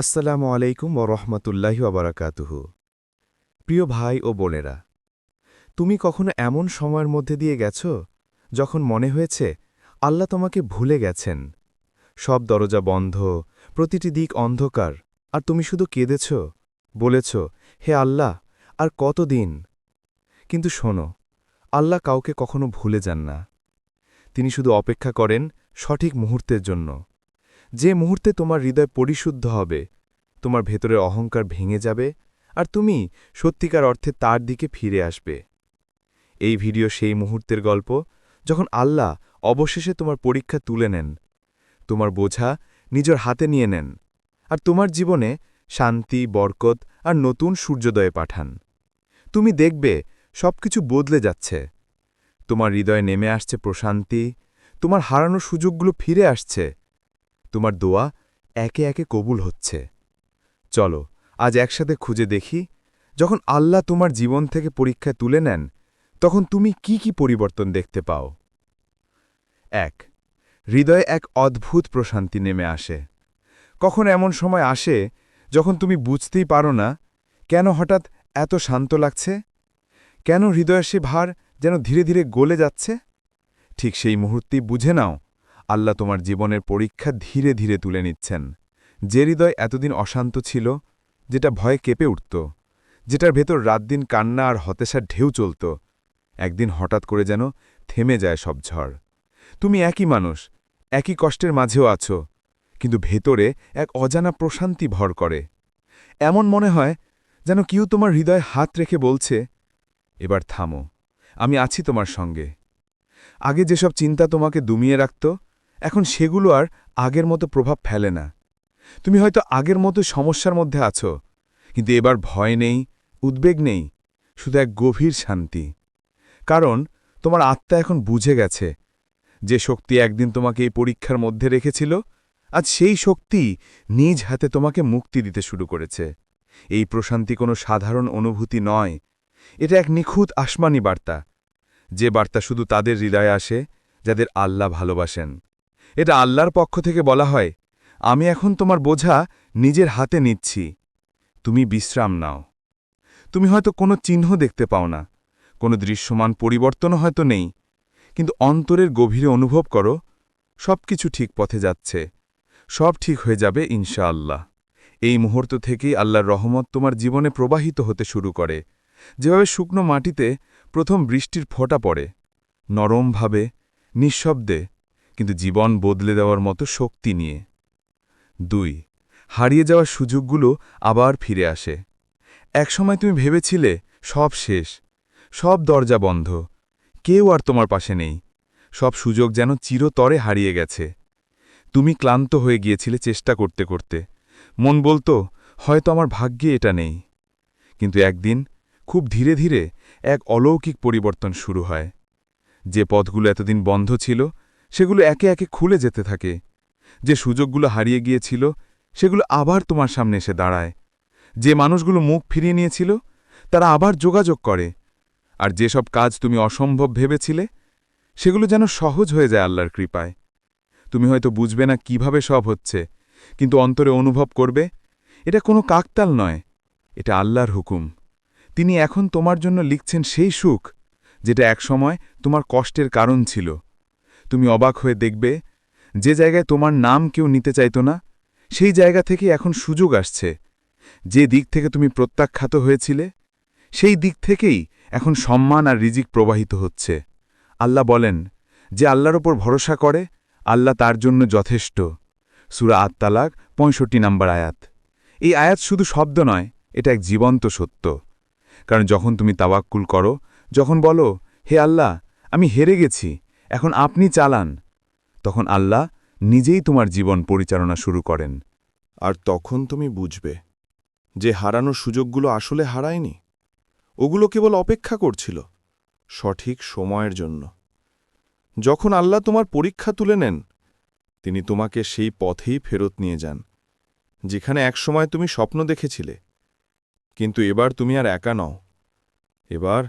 আসসালামু আলাইকুম ও রহমতুল্লাহি আবরাকাতুহ প্রিয় ভাই ও বোনেরা, তুমি কখনো এমন সময়ের মধ্যে দিয়ে গেছ যখন মনে হয়েছে আল্লাহ তোমাকে ভুলে গেছেন? সব দরজা বন্ধ, প্রতিটি দিক অন্ধকার, আর তুমি শুধু কেঁদেছ, বলেছ, হে আল্লাহ, আর কতদিন কিন্তু শোনো, আল্লাহ কাউকে কখনো ভুলে যান না। তিনি শুধু অপেক্ষা করেন সঠিক মুহূর্তের জন্য। যে মুহূর্তে তোমার হৃদয় পরিশুদ্ধ হবে, তোমার ভেতরের অহংকার ভেঙে যাবে আর তুমি সত্যিকার অর্থে তার দিকে ফিরে আসবে। এই ভিডিও সেই মুহূর্তের গল্প যখন আল্লাহ অবশেষে তোমার পরীক্ষা তুলে নেন, তোমার বোঝা নিজের হাতে নিয়ে নেন আর তোমার জীবনে শান্তি, বরকত আর নতুন সূর্যোদয়ে পাঠান। তুমি দেখবে সবকিছু বদলে যাচ্ছে। তোমার হৃদয়ে নেমে আসছে প্রশান্তি, তোমার হারানো সুযোগগুলো ফিরে আসছে। তোমার দোয়া একে একে কবুল হচ্ছে। চলো, আজ একসাথে খুঁজে দেখি, যখন আল্লাহ তোমার জীবন থেকে পরীক্ষায় তুলে নেন, তখন তুমি কি কি পরিবর্তন দেখতে পাও? এক, হৃদয়ে এক অদ্ভুত প্রশান্তি নেমে আসে। কখন এমন সময় আসে যখন তুমি বুঝতেই পারো না, কেন হঠাৎ এত শান্ত লাগছে? কেন হৃদয়ের সে ভার যেন ধীরে ধীরে গলে যাচ্ছে? ঠিক সেই মুহূর্তেই বুঝে নাও আল্লাহ তোমার জীবনের পরীক্ষা ধীরে ধীরে তুলে নিচ্ছেন। যে হৃদয় এতদিন অশান্ত ছিল, যেটা ভয়ে কেঁপে উঠত, যেটার ভেতর রাতদিন কান্না আর হতেশার ঢেউ চলত, একদিন হঠাৎ করে যেন থেমে যায় সব ঝড়। তুমি একই মানুষ, একই কষ্টের মাঝেও আছো, কিন্তু ভেতরে এক অজানা প্রশান্তি ভর করে। এমন মনে হয় যেন কেউ তোমার হৃদয়ে হাত রেখে বলছে, এবার থামো, আমি আছি তোমার সঙ্গে। আগে যেসব চিন্তা তোমাকে দুমিয়ে রাখত এখন সেগুলো আর আগের মতো প্রভাব ফেলে না। তুমি হয়তো আগের মতো সমস্যার মধ্যে আছো, কিন্তু এবার ভয় নেই, উদ্বেগ নেই, শুধু এক গভীর শান্তি। কারণ তোমার আত্মা এখন বুঝে গেছে, যে শক্তি একদিন তোমাকে এই পরীক্ষার মধ্যে রেখেছিল, আজ সেই শক্তি নিজ হাতে তোমাকে মুক্তি দিতে শুরু করেছে। এই প্রশান্তি কোনো সাধারণ অনুভূতি নয়, এটা এক নিখুঁত আসমানি বার্তা, যে বার্তা শুধু তাদের হৃদয়ে আসে, যাদের আল্লাহ ভালোবাসেন। এটা আল্লাহর পক্ষ থেকে বলা হয়, আমি এখন তোমার বোঝা নিজের হাতে নিচ্ছি। তুমি বিশ্রাম নাও। তুমি হয়তো কোনো চিহ্ন দেখতে পাও না, কোনো দৃশ্যমান পরিবর্তনও হয়তো নেই, কিন্তু অন্তরের গভীরে অনুভব করো সব কিছু ঠিক পথে যাচ্ছে। সব ঠিক হয়ে যাবে ইনশাআল্লাহ। এই মুহূর্ত থেকেই আল্লাহর রহমত তোমার জীবনে প্রবাহিত হতে শুরু করে। যেভাবে শুকনো মাটিতে প্রথম বৃষ্টির ফোঁটা পড়ে, নরমভাবে, নিঃশব্দে কিন্তু জীবন বদলে দেওয়ার মতো শক্তি নিয়ে। দুই, হারিয়ে যাওয়ার সুযোগগুলো আবার ফিরে আসে। একসময় তুমি ভেবেছিলে, সব শেষ, সব দরজা বন্ধ, কেউ আর তোমার পাশে নেই, সব সুযোগ যেন চিরতরে হারিয়ে গেছে। তুমি ক্লান্ত হয়ে গিয়েছিলে চেষ্টা করতে করতে। মন বলতো, হয়তো আমার ভাগ্যে এটা নেই। কিন্তু একদিন, খুব ধীরে ধীরে এক অলৌকিক পরিবর্তন শুরু হয়। যে পথগুলো এতদিন বন্ধ ছিল সেগুলো একে একে খুলে যেতে থাকে। যে সুযোগগুলো হারিয়ে গিয়েছিল, সেগুলো আবার তোমার সামনে এসে দাঁড়ায়। যে মানুষগুলো মুখ ফিরিয়ে নিয়েছিল, তারা আবার যোগাযোগ করে। আর যেসব কাজ তুমি অসম্ভব ভেবেছিলে, সেগুলো যেন সহজ হয়ে যায় আল্লাহর কৃপায়। তুমি হয়তো বুঝবে না কীভাবে সব হচ্ছে, কিন্তু অন্তরে অনুভব করবে, এটা কোনো কাকতাল নয়, এটা আল্লাহর হুকুম। তিনি এখন তোমার জন্য লিখছেন সেই সুখ, যেটা একসময় তোমার কষ্টের কারণ ছিল। তুমি অবাক হয়ে দেখবে, যে জায়গায় তোমার নাম কেউ নিতে চাইত না, সেই জায়গা থেকে এখন সুযোগ আসছে। যে দিক থেকে তুমি প্রত্যাখ্যাত হয়েছিলে, সেই দিক থেকেই এখন সম্মান আর রিজিক প্রবাহিত হচ্ছে। আল্লাহ বলেন যে আল্লাহর ওপর ভরসা করে, আল্লাহ তার জন্য যথেষ্ট। সুরা আত্মালাক পঁয়ষট্টি নম্বর আয়াত। এই আয়াত শুধু শব্দ নয়, এটা এক জীবন্ত সত্য। কারণ যখন তুমি তাওয়াক্কুল করো, যখন বলো, হে আল্লাহ, আমি হেরে গেছি। এখন আপনি চালান। তখন আল্লাহ নিজেই তোমার জীবন পরিচালনা শুরু করেন। আর তখন তুমি বুঝবে যে হারানো সুযোগগুলো আসলে হারায়নি। ওগুলো কেবল অপেক্ষা করছিল সঠিক সময়ের জন্য। যখন আল্লাহ তোমার পরীক্ষা তুলে নেন, তিনি তোমাকে সেই পথেই ফেরত নিয়ে যান, যেখানে একসময় তুমি স্বপ্ন দেখেছিলে। কিন্তু এবার তুমি আর একা নও। এবার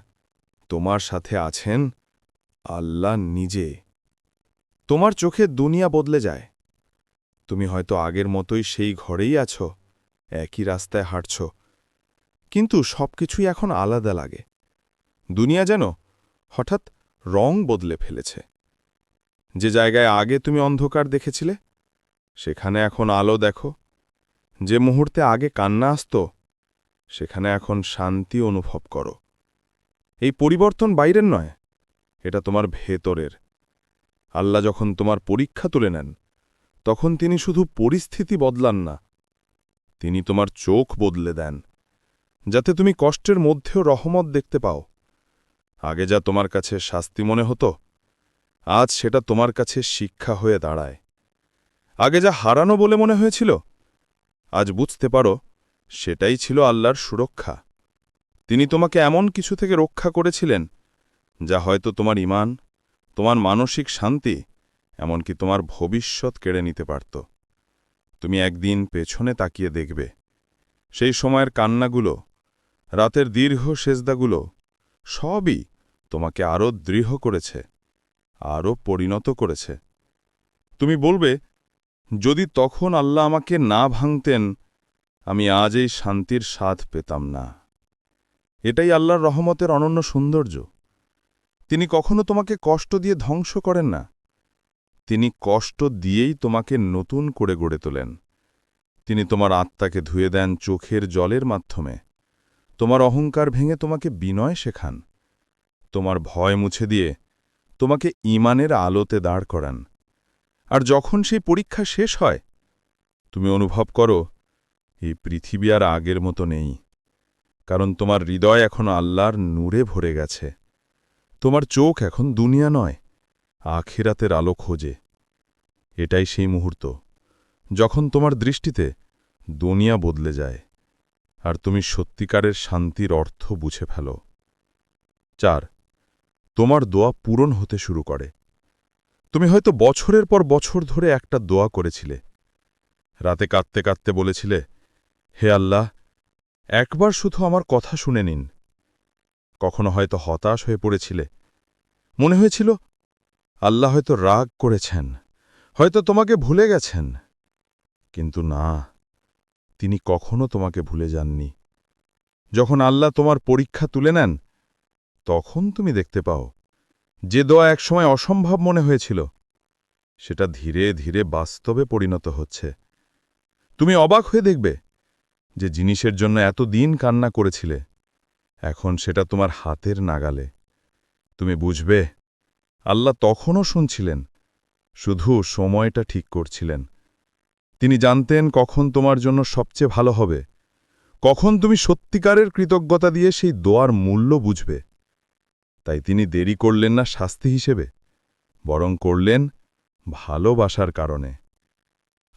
তোমার সাথে আছেন আল্লাহ নিজে। তোমার চোখে দুনিয়া বদলে যায়। তুমি হয়তো আগের মতোই সেই ঘরেই আছো, একই রাস্তায় হাঁটছ। কিন্তু সবকিছুই এখন আলাদা লাগে। দুনিয়া যেন হঠাৎ রং বদলে ফেলেছে। যে জায়গায় আগে তুমি অন্ধকার দেখেছিলে, সেখানে এখন আলো দেখো। যে মুহূর্তে আগে কান্না আসত, সেখানে এখন শান্তি অনুভব করো। এই পরিবর্তন বাইরের নয় এটা তোমার ভেতরের। আল্লাহ যখন তোমার পরীক্ষা তুলে নেন, তখন তিনি শুধু পরিস্থিতি বদলান না, তিনি তোমার চোখ বদলে দেন, যাতে তুমি কষ্টের মধ্যেও রহমত দেখতে পাও। আগে যা তোমার কাছে শাস্তি মনে হতো, আজ সেটা তোমার কাছে শিক্ষা হয়ে দাঁড়ায়। আগে যা হারানো বলে মনে হয়েছিল, আজ বুঝতে পারো, সেটাই ছিল আল্লাহর সুরক্ষা। তিনি তোমাকে এমন কিছু থেকে রক্ষা করেছিলেন যা হয়তো তোমার ইমান তোমার মানসিক শান্তি, এমনকি তোমার ভবিষ্যৎ কেড়ে নিতে পারত। তুমি একদিন পেছনে তাকিয়ে দেখবে। সেই সময়ের কান্নাগুলো, রাতের দীর্ঘ সেজদাগুলো, সবই তোমাকে আরও দৃঢ় করেছে আরও পরিণত করেছে। তুমি বলবে, যদি তখন আল্লাহ আমাকে না ভাঙতেন, আমি আজ এই শান্তির স্বাদ পেতাম না। এটাই আল্লাহর রহমতের অনন্য সৌন্দর্য। তিনি কখনো তোমাকে কষ্ট দিয়ে ধ্বংস করেন না। তিনি কষ্ট দিয়েই তোমাকে নতুন করে গড়ে তোলেন। তিনি তোমার আত্মাকে ধুয়ে দেন চোখের জলের মাধ্যমে। তোমার অহংকার ভেঙে তোমাকে বিনয় শেখান। তোমার ভয় মুছে দিয়ে তোমাকে ইমানের আলোতে দাঁড় করান। আর যখন সেই পরীক্ষা শেষ হয়, তুমি অনুভব করো, এই পৃথিবী আর আগের মতো নেই। কারণ তোমার হৃদয় এখন আল্লাহর নূরে ভরে গেছে। তোমার চোখ এখন দুনিয়া নয়, আখিরাতের আলো খোঁজে। এটাই সেই মুহূর্ত, যখন তোমার দৃষ্টিতে দুনিয়া বদলে যায়, আর তুমি সত্যিকারের শান্তির অর্থ বুঝে ফেলো। চার, তোমার দোয়া পূরণ হতে শুরু করে। তুমি হয়তো বছরের পর বছর ধরে একটা দোয়া করেছিলে। রাতে কাঁদতে কাঁদতে বলেছিলে, হে আল্লাহ, একবার শুধু আমার কথা শুনে নিন কখনো হয়তো হতাশ হয়ে পড়েছিলে। মনে হয়েছিল, আল্লাহ হয়তো রাগ করেছেন, হয়তো তোমাকে ভুলে গেছেন। কিন্তু না, তিনি কখনো তোমাকে ভুলে যাননি। যখন আল্লাহ তোমার পরীক্ষা তুলে নেন, তখন তুমি দেখতে পাও, যে দোয়া একসময় অসম্ভব মনে হয়েছিল, সেটা ধীরে ধীরে বাস্তবে পরিণত হচ্ছে। তুমি অবাক হয়ে দেখবে, যে জিনিসের জন্য এত দিন কান্না করেছিলে এখন সেটা তোমার হাতের নাগালে। তুমি বুঝবে? আল্লাহ তখনও শুনছিলেন, শুধু সময়টা ঠিক করছিলেন। তিনি জানতেন কখন তোমার জন্য সবচেয়ে ভালো হবে। কখন তুমি সত্যিকারের কৃতজ্ঞতা দিয়ে সেই দোয়ার মূল্য বুঝবে। তাই তিনি দেরি করলেন না শাস্তি হিসেবে, বরং করলেন ভালোবাসার কারণে।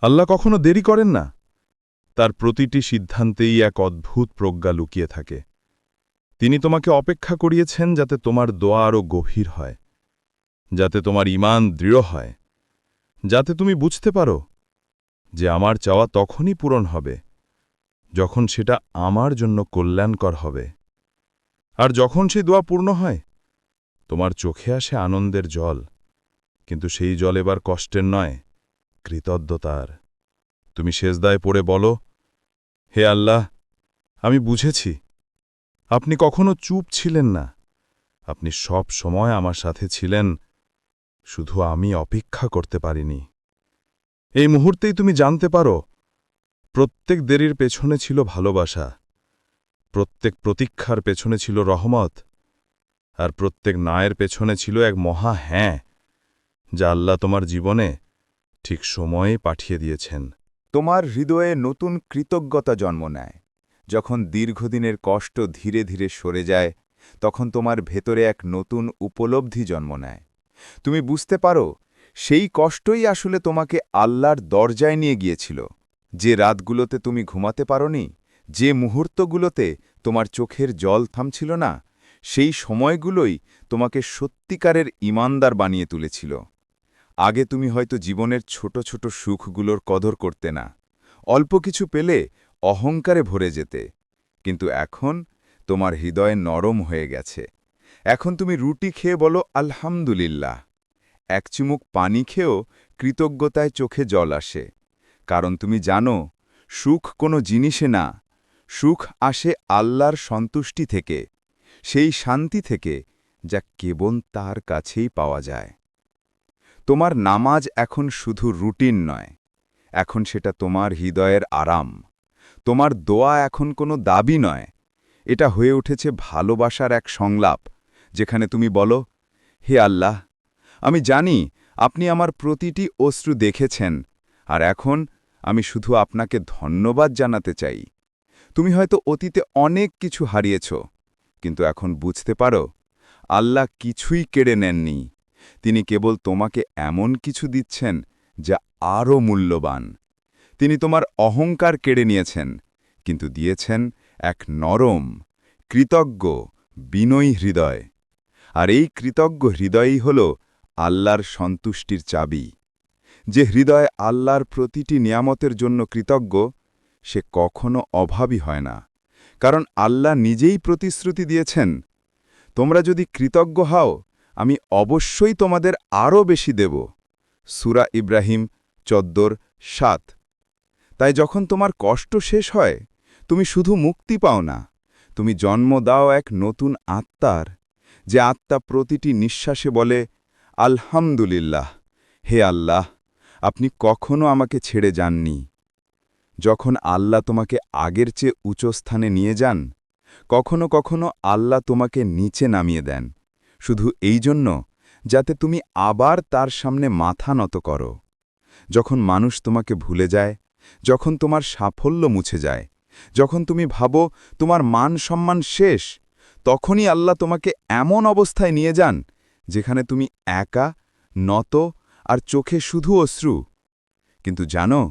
আল্লাহ কখনো দেরি করেন না। তার প্রতিটি সিদ্ধান্তেই এক অদ্ভুত প্রজ্ঞা লুকিয়ে থাকে। তিনি তোমাকে অপেক্ষা করিয়েছেন যাতে তোমার দোয়া আরও গভীর হয়, যাতে তোমার ইমান দৃঢ় হয়, যাতে তুমি বুঝতে পারো যে আমার চাওয়া তখনই পূরণ হবে, যখন সেটা আমার জন্য কল্যাণকর হবে। আর যখন সেই দোয়া পূর্ণ হয়, তোমার চোখে আসে আনন্দের জল, কিন্তু সেই জল এবার কষ্টের নয়, কৃতজ্ঞতার। তুমি সেজদায় পড়ে বলো, হে আল্লাহ, আমি বুঝেছি আপনি কখনো চুপ ছিলেন না। আপনি সব সময় আমার সাথে ছিলেন, শুধু আমি অপেক্ষা করতে পারিনি। এই মুহূর্তেই তুমি জানতে পারো, প্রত্যেক দেরির পেছনে ছিল ভালোবাসা, প্রত্যেক প্রতীক্ষার পেছনে ছিল রহমত, আর প্রত্যেক নায়ের পেছনে ছিল এক মহা হ্যাঁ যা আল্লাহ তোমার জীবনে ঠিক সময়ে পাঠিয়ে দিয়েছেন। তোমার হৃদয়ে নতুন কৃতজ্ঞতা জন্ম নেয়। যখন দীর্ঘদিনের কষ্ট ধীরে ধীরে সরে যায়, তখন তোমার ভেতরে এক নতুন উপলব্ধি জন্ম নেয়। তুমি বুঝতে পারো, সেই কষ্টই আসলে তোমাকে আল্লাহর দরজায় নিয়ে গিয়েছিল। যে রাতগুলোতে তুমি ঘুমাতে পারোনি, যে মুহূর্তগুলোতে তোমার চোখের জল থামছিল না, সেই সময়গুলোই তোমাকে সত্যিকারের ইমানদার বানিয়ে তুলেছিল। আগে তুমি হয়তো জীবনের ছোট ছোট সুখগুলোর কদর করতে না। অল্প কিছু পেলে অহংকারে ভরে যেতে। কিন্তু এখন তোমার হৃদয় নরম হয়ে গেছে। এখন তুমি রুটি খেয়ে বলো, আলহামদুলিল্লাহ। এক চুমুক পানি খেয়েও কৃতজ্ঞতায় চোখে জল আসে। কারণ তুমি জানো, সুখ কোনো জিনিসে না। সুখ আসে আল্লাহর সন্তুষ্টি থেকে, সেই শান্তি থেকে, যা কেবল তার কাছেই পাওয়া যায়। তোমার নামাজ এখন শুধু রুটিন নয়, এখন সেটা তোমার হৃদয়ের আরাম। তোমার দোয়া এখন কোনো দাবি নয়। এটা হয়ে উঠেছে ভালোবাসার এক সংলাপ, যেখানে তুমি বলো, হে আল্লাহ, আমি জানি আপনি আমার প্রতিটি অশ্রু দেখেছেন, আর এখন আমি শুধু আপনাকে ধন্যবাদ জানাতে চাই। তুমি হয়তো অতীতে অনেক কিছু হারিয়েছ, কিন্তু এখন বুঝতে পারো, আল্লাহ কিছুই কেড়ে নেননি। তিনি কেবল তোমাকে এমন কিছু দিচ্ছেন যা আরও মূল্যবান। তিনি তোমার অহংকার কেড়ে নিয়েছেন, কিন্তু দিয়েছেন এক নরম, কৃতজ্ঞ, বিনয়ী হৃদয়। আর এই কৃতজ্ঞ হৃদয়ই হল আল্লাহর সন্তুষ্টির চাবি। যে হৃদয় আল্লাহর প্রতিটি নিয়ামতের জন্য কৃতজ্ঞ, সে কখনো অভাবী হয় না। কারণ আল্লাহ নিজেই প্রতিশ্রুতি দিয়েছেন, তোমরা যদি কৃতজ্ঞ হও, আমি অবশ্যই তোমাদের আরও বেশি দেব। সুরা ইব্রাহিম চদ্দর সাত। তাই যখন তোমার কষ্ট শেষ হয়, তুমি শুধু মুক্তি পাও না। তুমি জন্ম দাও এক নতুন আত্মার, যে আত্মা প্রতিটি নিঃশ্বাসে বলে, আলহামদুলিল্লাহ, হে আল্লাহ, আপনি কখনো আমাকে ছেড়ে যাননি। যখন আল্লাহ তোমাকে আগের চেয়ে উঁচু স্থানে নিয়ে যান, কখনো কখনো আল্লাহ তোমাকে নিচে নামিয়ে দেন। শুধু এই জন্য, যাতে তুমি আবার তার সামনে মাথা নত করো। যখন মানুষ তোমাকে ভুলে যায় যখন তোমার সাফল্য মুছে যায়, যখন তুমি ভাবো তোমার মান সম্মান শেষ, তখনই আল্লাহ তোমাকে এমন অবস্থায় নিয়ে যান যেখানে তুমি একা, নত আর চোখে শুধু অশ্রু। কিন্তু জানো,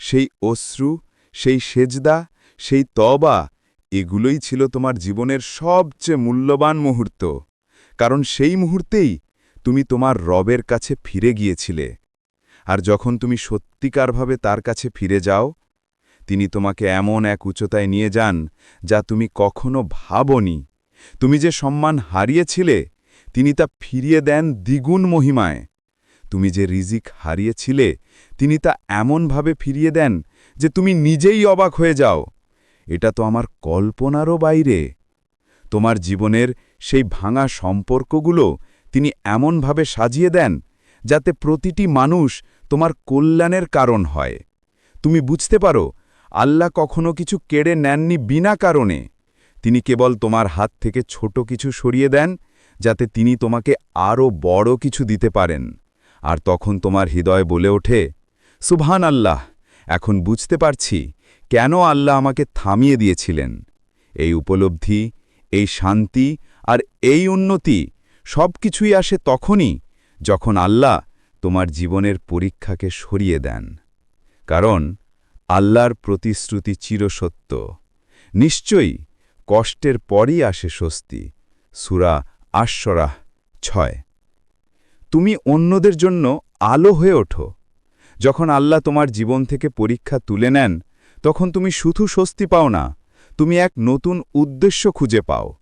সেই অশ্রু, সেই সেজদা, সেই তবা এগুলোই ছিল তোমার জীবনের সবচেয়ে মূল্যবান মুহূর্ত। কারণ সেই মুহূর্তেই তুমি তোমার রবের কাছে ফিরে গিয়েছিলে। আর যখন তুমি সত্যিকারভাবে তার কাছে ফিরে যাও, তিনি তোমাকে এমন এক উচ্চতায় নিয়ে যান যা তুমি কখনো ভাবনি। তুমি যে সম্মান হারিয়েছিলে, তিনি তা ফিরিয়ে দেন দ্বিগুণ মহিমায়। তুমি যে রিজিক হারিয়েছিলে, তিনি তা এমনভাবে ফিরিয়ে দেন যে তুমি নিজেই অবাক হয়ে যাও। এটা তো আমার কল্পনারও বাইরে। তোমার জীবনের সেই ভাঙা সম্পর্কগুলো তিনি এমনভাবে সাজিয়ে দেন যাতে প্রতিটি মানুষ তোমার কল্যাণের কারণ হয়। তুমি বুঝতে পারো, আল্লাহ কখনো কিছু কেড়ে নেননি বিনা কারণে। তিনি কেবল তোমার হাত থেকে ছোট কিছু সরিয়ে দেন, যাতে তিনি তোমাকে আরও বড় কিছু দিতে পারেন। আর তখন তোমার হৃদয় বলে ওঠে সুবহান আল্লাহ এখন বুঝতে পারছি কেন আল্লাহ আমাকে থামিয়ে দিয়েছিলেন। এই উপলব্ধি, এই শান্তি আর এই উন্নতি সব কিছুই আসে তখনই যখন আল্লাহ তোমার জীবনের পরীক্ষাকে সরিয়ে দেন। কারণ আল্লাহর প্রতিশ্রুতি চিরসত্য। নিশ্চয়ই কষ্টের পরই আসে স্বস্তি। সুরা আশ্বরাহ ছয়। তুমি অন্যদের জন্য আলো হয়ে ওঠো। যখন আল্লাহ তোমার জীবন থেকে পরীক্ষা তুলে নেন, তখন তুমি শুধু স্বস্তি পাও না, তুমি এক নতুন উদ্দেশ্য খুঁজে পাও।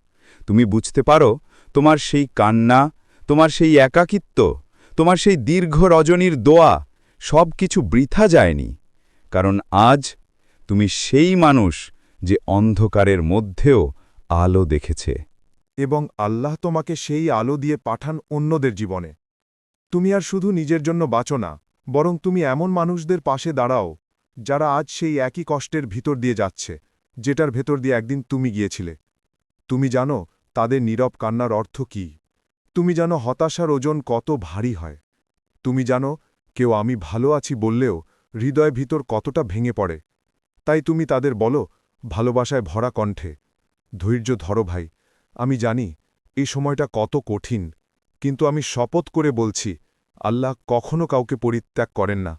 তুমি বুঝতে পারো, তোমার সেই কান্না, তোমার সেই একাকিত্ব তোমার সেই দীর্ঘ রজনীর দোয়া, সব কিছু বৃথা যায়নি। কারণ আজ তুমি সেই মানুষ যে অন্ধকারের মধ্যেও আলো দেখেছে। এবং আল্লাহ তোমাকে সেই আলো দিয়ে পাঠান অন্যদের জীবনে। তুমি আর শুধু নিজের জন্য বাঁচো না, বরং তুমি এমন মানুষদের পাশে দাঁড়াও, যারা আজ সেই একই কষ্টের ভিতর দিয়ে যাচ্ছে, যেটার ভেতর দিয়ে একদিন তুমি গিয়েছিলে। তুমি জানো তাদের নীরব কান্নার অর্থ কি। তুমি জানো হতাশার ওজন কত ভারী হয়। তুমি জানো, কেউ আমি ভালো আছি বললেও হৃদয় ভিতর কতটা ভেঙে পড়ে। তাই তুমি তাদের বলো, ভালোবাসায় ভরা কণ্ঠে, ধৈর্য ধরো ভাই, আমি জানি এই সময়টা কত কঠিন, কিন্তু আমি শপথ করে বলছি, আল্লাহ কখনো কাউকে পরিত্যাগ করেন না।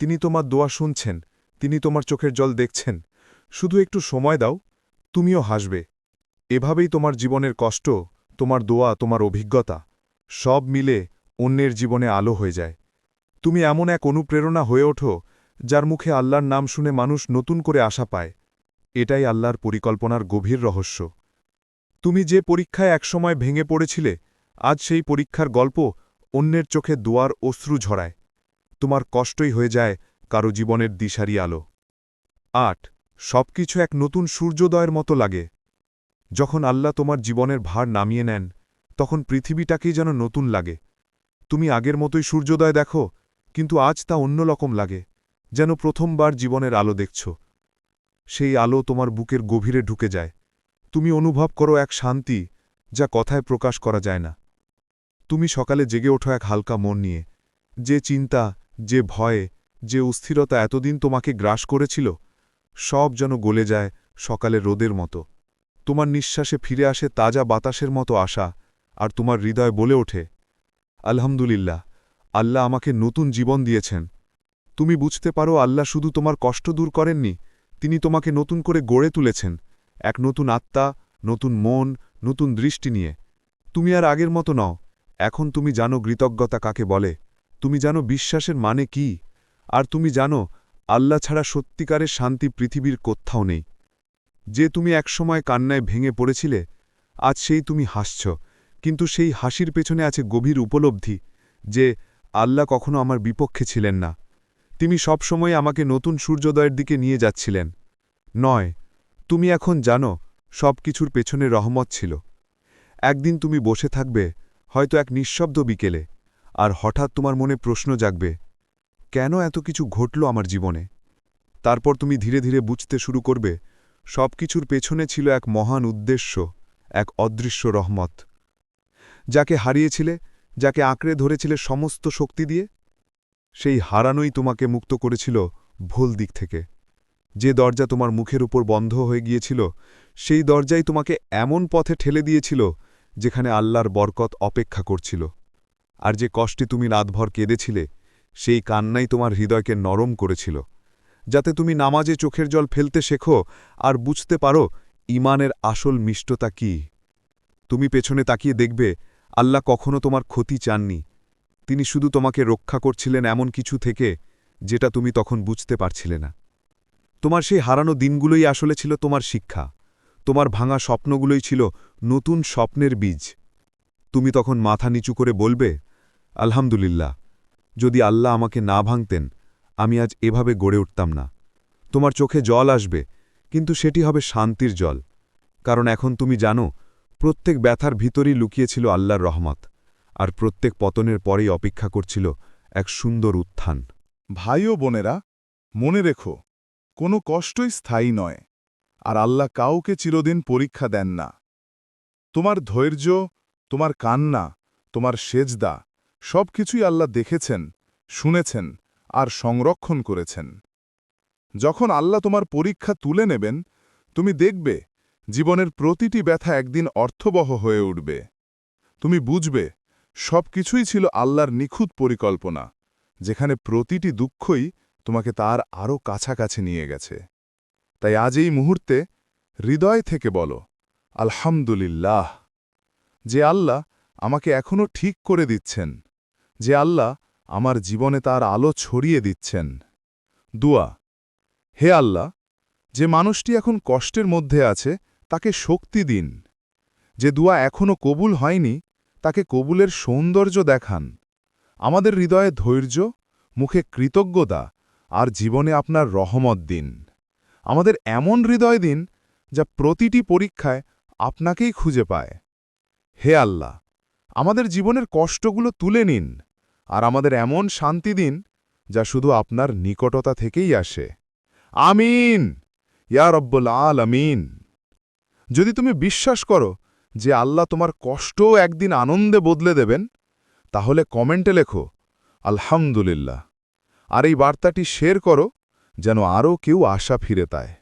তিনি তোমার দোয়া শুনছেন, তিনি তোমার চোখের জল দেখছেন। শুধু একটু সময় দাও, তুমিও হাসবে। এভাবেই তোমার জীবনের কষ্ট তোমার দোয়া, তোমার অভিজ্ঞতা, সব মিলে অন্যের জীবনে আলো হয়ে যায়। তুমি এমন এক অনুপ্রেরণা হয়ে ওঠো, যার মুখে আল্লাহর নাম শুনে মানুষ নতুন করে আশা পায়। এটাই আল্লাহর পরিকল্পনার গভীর রহস্য। তুমি যে পরীক্ষায় একসময় ভেঙে পড়েছিলে, আজ সেই পরীক্ষার গল্প অন্যের চোখে দোয়ার অশ্রু ঝরায়। তোমার কষ্টই হয়ে যায় কারও জীবনের দিশারি আলো। আট, সবকিছু এক নতুন সূর্যোদয়ের মতো লাগে। যখন আল্লাহ তোমার জীবনের ভার নামিয়ে নেন, তখন পৃথিবীটাকেই যেন নতুন লাগে। তুমি আগের মতোই সূর্যোদয় দেখো, কিন্তু আজ তা অন্যরকম লাগে, যেন প্রথমবার জীবনের আলো দেখছ। সেই আলো তোমার বুকের গভীরে ঢুকে যায়। তুমি অনুভব করো এক শান্তি, যা কথায় প্রকাশ করা যায় না। তুমি সকালে জেগে ওঠো এক হালকা মন নিয়ে। যে চিন্তা, যে ভয়ে, যে অস্থিরতা এতদিন তোমাকে গ্রাস করেছিল, সব যেন গলে যায় সকালে রোদের মতো। তোমার নিঃশ্বাসে ফিরে আসে তাজা বাতাসের মতো আশা, আর তোমার হৃদয় বলে ওঠে, আলহামদুলিল্লাহ, আল্লাহ আমাকে নতুন জীবন দিয়েছেন। তুমি বুঝতে পারো আল্লাহ শুধু তোমার কষ্ট দূর করেননি, তিনি তোমাকে নতুন করে গড়ে তুলেছেন, এক নতুন আত্মা, নতুন মন, নতুন দৃষ্টি নিয়ে। তুমি আর আগের মতো নও, এখন তুমি জানো কৃতজ্ঞতা কাকে বলে, তুমি জানো বিশ্বাসের মানে কি, আর তুমি জানো আল্লাহ ছাড়া সত্যিকারের শান্তি পৃথিবীর কোথাও নেই। যে তুমি একসময় কান্নায় ভেঙে পড়েছিলে, আজ সেই তুমি হাসছ। কিন্তু সেই হাসির পেছনে আছে গভীর উপলব্ধি যে আল্লাহ কখনো আমার বিপক্ষে ছিলেন না। তিনি সবসময় আমাকে নতুন সূর্যোদয়ের দিকে নিয়ে যাচ্ছিলেন। নয়, তুমি এখন জানো সব কিছুর পেছনে রহমত ছিল। একদিন তুমি বসে থাকবে হয়তো এক নিঃশব্দ বিকেলে, আর হঠাৎ তোমার মনে প্রশ্ন জাগবে, কেন এত কিছু ঘটল আমার জীবনে? তারপর তুমি ধীরে ধীরে বুঝতে শুরু করবে সব কিছুর পেছনে ছিল এক মহান উদ্দেশ্য, এক অদৃশ্য রহমত। যাকে হারিয়েছিলে, যাকে আঁকড়ে ধরেছিলে সমস্ত শক্তি দিয়ে, সেই হারানোই তোমাকে মুক্ত করেছিল ভুল দিক থেকে। যে দরজা তোমার মুখের উপর বন্ধ হয়ে গিয়েছিল, সেই দরজাই তোমাকে এমন পথে ঠেলে দিয়েছিল, যেখানে আল্লাহর বরকত অপেক্ষা করছিল। আর যে কষ্টে তুমি রাতভর কেঁদেছিলে, সেই কান্নাই তোমার হৃদয়কে নরম করেছিল। যাতে তুমি নামাজে চোখের জল ফেলতে শেখো আর বুঝতে পারো ইমানের আসল মিষ্টতা কি। তুমি পেছনে তাকিয়ে দেখবে, আল্লাহ কখনো তোমার ক্ষতি চাননি। তিনি শুধু তোমাকে রক্ষা করছিলেন এমন কিছু থেকে, যেটা তুমি তখন বুঝতে পারছিলে না। তোমার সেই হারানো দিনগুলোই আসলে ছিল তোমার শিক্ষা। তোমার ভাঙা স্বপ্নগুলোই ছিল নতুন স্বপ্নের বীজ। তুমি তখন মাথা নিচু করে বলবে, আলহামদুলিল্লাহ, যদি আল্লাহ আমাকে না ভাঙতেন আমি আজ এভাবে গড়ে উঠতাম না। তোমার চোখে জল আসবে, কিন্তু সেটি হবে শান্তির জল। কারণ এখন তুমি জানো, প্রত্যেক ব্যথার ভিতরই লুকিয়েছিল আল্লাহর রহমত, আর প্রত্যেক পতনের পরেই অপেক্ষা করছিল এক সুন্দর উত্থান। ভাই ও বোনেরা, মনে রেখো, কোনো কষ্টই স্থায়ী নয়, আর আল্লাহ কাউকে চিরদিন পরীক্ষা দেন না। তোমার ধৈর্য, তোমার কান্না, তোমার সেজদা সব কিছুই আল্লাহ দেখেছেন, শুনেছেন আর সংরক্ষণ করেছেন। যখন আল্লাহ তোমার পরীক্ষা তুলে নেবেন, তুমি দেখবে জীবনের প্রতিটি ব্যথা একদিন অর্থবহ হয়ে উঠবে। তুমি বুঝবে সব কিছুই ছিল আল্লাহর নিখুঁত পরিকল্পনা, যেখানে প্রতিটি দুঃখই তোমাকে তার আরও কাছাকাছি নিয়ে গেছে। তাই আজ এই মুহূর্তে হৃদয় থেকে বলো, আলহামদুলিল্লাহ, যে আল্লাহ আমাকে এখনও ঠিক করে দিচ্ছেন, যে আল্লাহ আমার জীবনে তার আলো ছড়িয়ে দিচ্ছেন। দুয়া, হে আল্লাহ, যে মানুষটি এখন কষ্টের মধ্যে আছে, তাকে শক্তি দিন। যে দুয়া এখনও কবুল হয়নি, তাকে কবুলের সৌন্দর্য দেখান। আমাদের হৃদয়ে ধৈর্য, মুখে কৃতজ্ঞতা, আর জীবনে আপনার রহমত দিন। আমাদের এমন হৃদয় দিন, যা প্রতিটি পরীক্ষায় আপনাকেই খুঁজে পায়। হে আল্লাহ, আমাদের জীবনের কষ্টগুলো তুলে নিন। আর আমাদের এমন শান্তি দিন যা শুধু আপনার নিকটতা থেকেই আসে। আমিন! ইয়া রব্বুল আল আমিন যদি তুমি বিশ্বাস করো যে আল্লাহ তোমার কষ্টও একদিন আনন্দে বদলে দেবেন, তাহলে কমেন্টে লেখো, আলহামদুলিল্লাহ। আর এই বার্তাটি শেয়ার করো, যেন আরও কেউ আশা ফিরে তায়